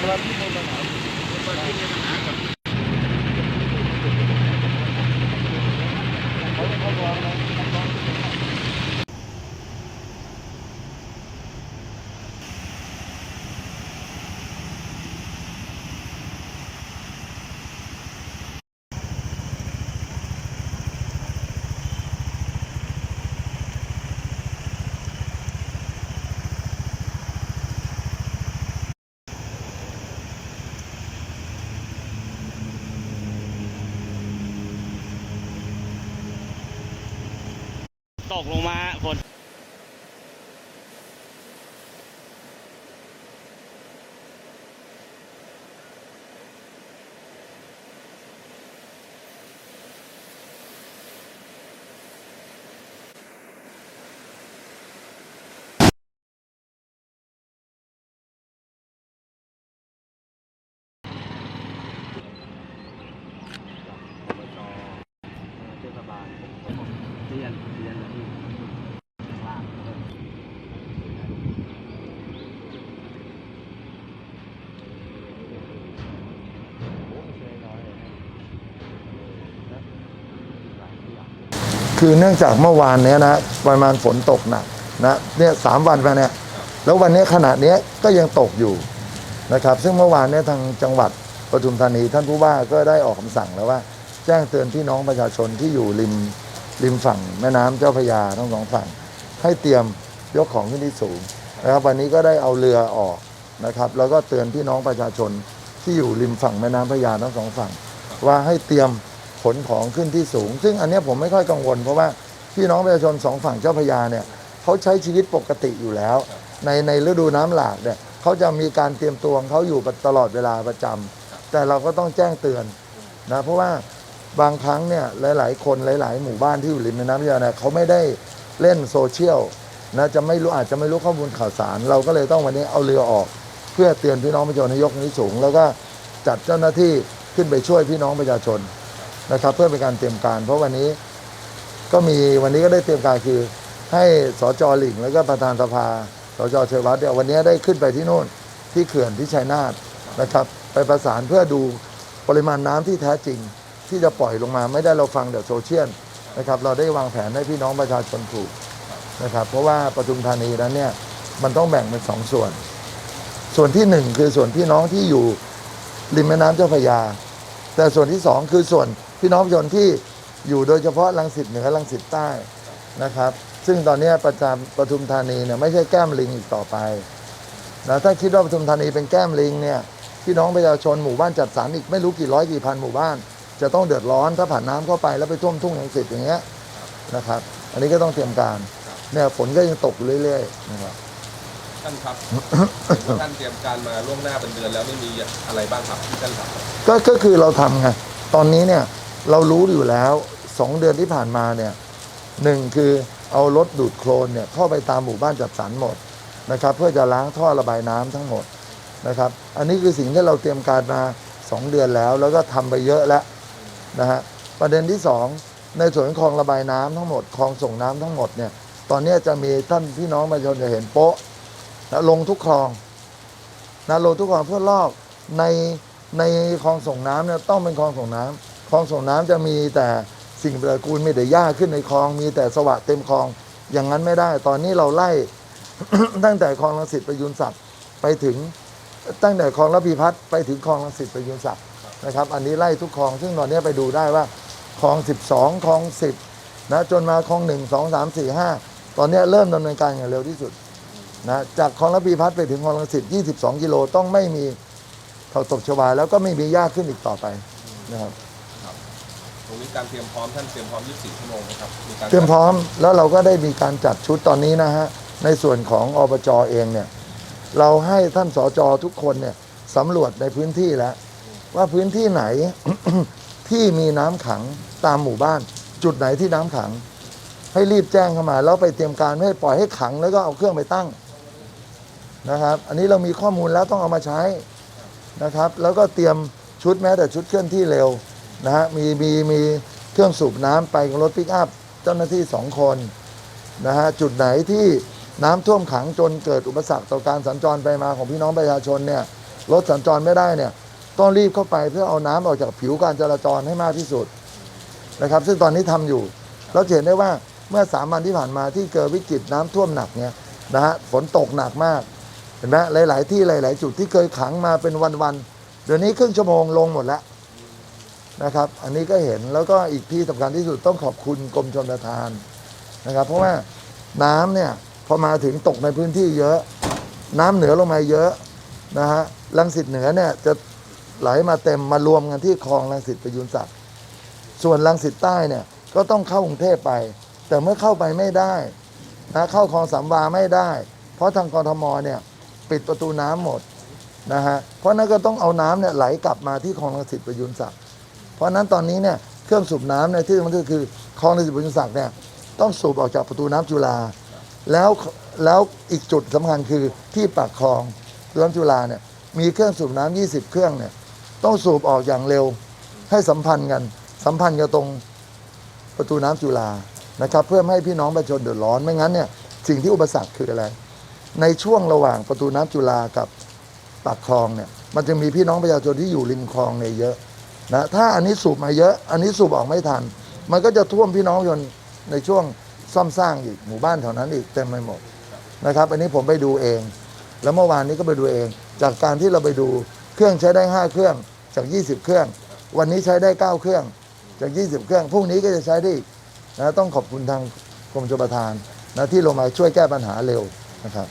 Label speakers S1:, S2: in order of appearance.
S1: നമ്മളറിഞ്ഞു പോകുന്നതാണ് ตกลงมาฝน
S2: เทศบาลเรียนเรียนที่ล่าง
S3: คือเนื่องจากเมื่อวานเนี้ยนะปริมาณฝนตกหนักนะเนี่ยสามวันมาเนี่ยแล้ววันนี้ขณะเนี้ยก็ยังตกอยู่นะครับ ซึ่งเมื่อวานเนี่ยทางจังหวัดปทุมธานีท่านผู้ว่าก็ได้ออกคำสั่งแล้วว่า แจ้งเตือนพี่น้องประชาชนที่อยู่ริมริมฝั่งแม่น้ำเจ้าพระยาทั้งสองฝั่ง ให้เตรียมยกของขึ้นที่สูงนะครับวันนี้ก็ได้เอาเรือออกนะครับ แล้วก็เตือนพี่น้องประชาชนที่อยู่ริมฝั่งแม่น้ำพระยาทั้งสองฝั่ง ว่าให้เตรียม ขนของขึ้นที่สูง ซึ่งอันนี้ผมไม่ค่อยกังวล เพราะว่าพี่น้องประชาชนสองฝั่งเจ้าพยาเนี่ยเขาใช้ชีวิตปกติอยู่แล้ว ในในฤดูน้ำหลากเนี่ยเขาจะมีการเตรียมตัวของเขาอยู่ตลอดเวลาประจำแต่เราก็ต้องแจ้งเตือนนะเพราะว่าบางครั้งเนี่ยหลาย ๆ คนหลาย ๆ หมู่บ้านที่อยู่ริมแม่น้ำยาเนี่ยเขาไม่ได้เล่นโซเชียลนะจะไม่รู้อาจจะไม่รู้ข้อมูลข่าวสาร เราก็เลยต้องวันนี้เอาเรือออก เพื่อเตือนพี่น้องประชาชนให้ยกนที่สูง แล้วก็จัดเจ้าหน้าที่ขึ้นไปช่วยพี่น้องประชาชน นะครับ เพื่อเป็นการเตรียมการ เพราะวันนี้ก็มีวันนี้ก็ได้เตรียมการคือ ให้สจหลิงแล้วก็ประธานสภาสจเชยวัฒน์เนี่ยวันนี้ได้ขึ้นไปที่โน่นที่เขื่อนที่ชัยนาทนะครับ ไปประสานเพื่อดูปริมาณน้ำที่แท้จริงที่จะปล่อยลงมาไม่ได้เราฟังเดี๋ยวโซเชียลนะครับ เราได้วางแผนให้พี่น้องประชาชนถูกนะครับ เพราะว่าปทุมธานีนั้นเนี่ยมันต้องแบ่งเป็นสองส่วน ส่วนที่หนึ่งคือส่วนพี่น้องที่อยู่ริมแม่น้ำเจ้าพระยา แต่ส่วนที่สองคือส่วน พี่น้องประชาชนที่อยู่โดยเฉพาะลังสิตเหนือลังสิตใต้นะครับ ซึ่งตอนนี้ประจำปทุมธานีเนี่ยไม่ใช่แก้มลิงอีกต่อไปนะถ้าคิดว่าปทุมธานีเป็นแก้มลิงเนี่ยพี่น้องประชาชนหมู่บ้านจัดสรรอีกไม่รู้กี่ร้อยกี่พันหมู่บ้าน จะต้องเดือดร้อนถ้าผ่านน้ำเข้าไปแล้วไปท่วมทุ่งลังสิตอย่างเงี้ยนะครับ อันนี้ก็ต้องเตรียมการเนี่ยฝนก็ยังตกอยู่เรื่อยๆนะครับ
S4: ท่านครับ ท่านเตรียมการมาล่วงหน้าเป็นเดือนแล้วไม่มีอะไรบ้างครับที่ท่านครับ
S3: ก็ก็คือเราทำไงตอนนี้เนี่ย เรารู้อยู่แล้วสองเดือนที่ผ่านมาเนี่ยหนึ่งคือเอารถดูดโคลนเนี่ยเข้าไปตามหมู่บ้านจัดสรรหมดนะครับ เพื่อจะล้างท่อระบายน้ำทั้งหมดนะครับ อันนี้คือสิ่งที่เราเตรียมการมาสองเดือนแล้ว แล้วก็ทำไปเยอะแล้วนะฮะประเด็นที่สองในส่วนของคลองระบายน้ำทั้งหมดคลองส่งน้ำทั้งหมดเนี่ยตอนนี้จะมีท่านพี่น้องประชาชนจะเห็นโป๊ะนะลงทุกคลองนะโลทุกคลองเพื่อลอกในในคลองส่งน้ำเนี่ยต้องเป็นคลองส่งน้ำ คลองส่งน้ำจะมีแต่สิ่งปฏิกูลมีแต่หญ้าขึ้นในคลอง มีแต่สวะเต็มคลอง อย่างนั้นไม่ได้ ตอนนี้เราไล่ ตั้งแต่คลองลังสิตประยุนศักดิ์ไปถึงตั้งแต่คลองระพีพัฒน์ไปถึงคลองลังสิตประยุนศักดิ์นะครับ อันนี้ไล่ทุกคลอง ซึ่งตอนนี้ไปดูได้ว่าคลอง 12คลอง 10นะจนมาคลอง1 2 3 4 5 ตอนนี้เริ่มดำเนินการอย่างเร็วที่สุดนะจากคลองระพีพัฒน์ไปถึงคลองลังสิต22 กิโลต้องไม่มีเขาตกชวาแล้วก็ไม่มีหญ้าขึ้นอีกต่อไปนะครับ
S4: รงนี้การเตรียมพร้อมท่านเตรียมพร้อม 24 ชั่วโมงไหมครับการ
S3: เตรียมพร้อมแล้วเราก็ได้มีการจัดชุดตอนนี้นะฮะในส่วนของอบจเองเนี่ยเราให้ท่านสจทุกคนเนี่ยสำรวจในพื้นที่แล้ว ว่าพื้นที่ไหน ที่มีน้ำขังตามหมู่บ้าน จุดไหนที่น้ำขัง ให้รีบแจ้งเข้ามาแล้วไปเตรียมการไม่ให้ปล่อยให้ขังแล้วก็เอาเครื่องไปตั้งนะครับ อันนี้เรามีข้อมูลแล้วต้องเอามาใช้นะครับ แล้วก็เตรียมชุดแม้แต่ชุดเคลื่อนที่เร็ว นะฮะมีมีมีเครื่องสูบน้ำไปกับรถปิกอัพเจ้าหน้าที่สองคนนะฮะจุดไหนที่น้ำท่วมขังจนเกิดอุปสรรคต่อการสัญจรไปมาของพี่น้องประชาชนเนี่ยรถสัญจรไม่ได้เนี่ยต้องรีบเข้าไปเพื่อเอาน้ำออกจากผิวการจราจรให้มากที่สุดนะครับ ซึ่งตอนนี้ทำอยู่เราเห็นได้ว่าเมื่อสามวันที่ผ่านมาที่เกิดวิกฤตน้ำท่วมหนักเนี่ยนะฮะฝนตกหนักมากเห็นไหมหลาย ๆ ที่หลาย ๆ จุดที่เคยขังมาเป็นวัน ๆ เดี๋ยวนี้ครึ่งชั่วโมงลงหมดแล้ว นะครับ อันนี้ก็เห็นแล้วก็อีกที่สำคัญที่สุดต้องขอบคุณกรมชลประทานนะครับ เพราะว่าน้ำเนี่ยพอมาถึงตกในพื้นที่เยอะ น้ำเหนือลงมาเยอะนะฮะลังสิตเหนือเนี่ยจะไหลมาเต็มมารวมกันที่คลองลังสิตประยุนศักดิ์ส่วนลังสิตใต้เนี่ยก็ต้องเข้ากรุงเทพไป แต่เมื่อเข้าไปไม่ได้นะเข้าคลองสามวาไม่ได้ เพราะทางกรทมเนี่ยปิดประตูน้ำหมดนะฮะเพราะนั้นก็ต้องเอาน้ำเนี่ยไหลกลับมาที่คลองลังสิตประยุนศักดิ์ เพราะนั้นตอนนี้เนี่ยเครื่องสูบน้ำเนี่ยที่มันก็คือคลองลังสิตประยุนศักดิ์เนี่ยต้องสูบออกจากประตูน้ำจุฬาแล้วแล้วอีกจุดสำคัญคือที่ปากคลองร้อนจุฬาเนี่ยมีเครื่องสูบน้ำ20 เครื่องเนี่ยต้องสูบออกอย่างเร็วให้สัมพันธ์กัน สัมพันธ์กันตรงประตูน้ำจุฬานะครับ เพื่อให้พี่น้องประชาชนเดือดร้อนไม่งั้นเนี่ยสิ่งที่อุปสรรคคืออะไร ในช่วงระหว่างประตูน้ำจุฬากับปากคลองเนี่ยมันจะมีพี่น้องประชาชนที่อยู่ริมคลองเนี่ยเยอะ นะถ้าอันนี้สูบมาเยอะอันนี้สูบออกไม่ทัน มันก็จะท่วมพี่น้องประชาชนในช่วงซ่อมสร้างอีกหมู่บ้านแถวนั้นอีกเต็มไปหมดนะครับ อันนี้ผมไปดูเอง แล้วเมื่อวานนี้ก็ไปดูเอง จากการที่เราไปดูเครื่องใช้ได้ 5 เครื่องจาก 20 เครื่อง วันนี้ใช้ได้ 9 เครื่องจาก 20 เครื่องพรุ่งนี้ก็จะใช้ได้อีกนะต้องขอบคุณทางกรมชลประทานนะที่ลงมาช่วยแก้ปัญหาเร็วนะครับ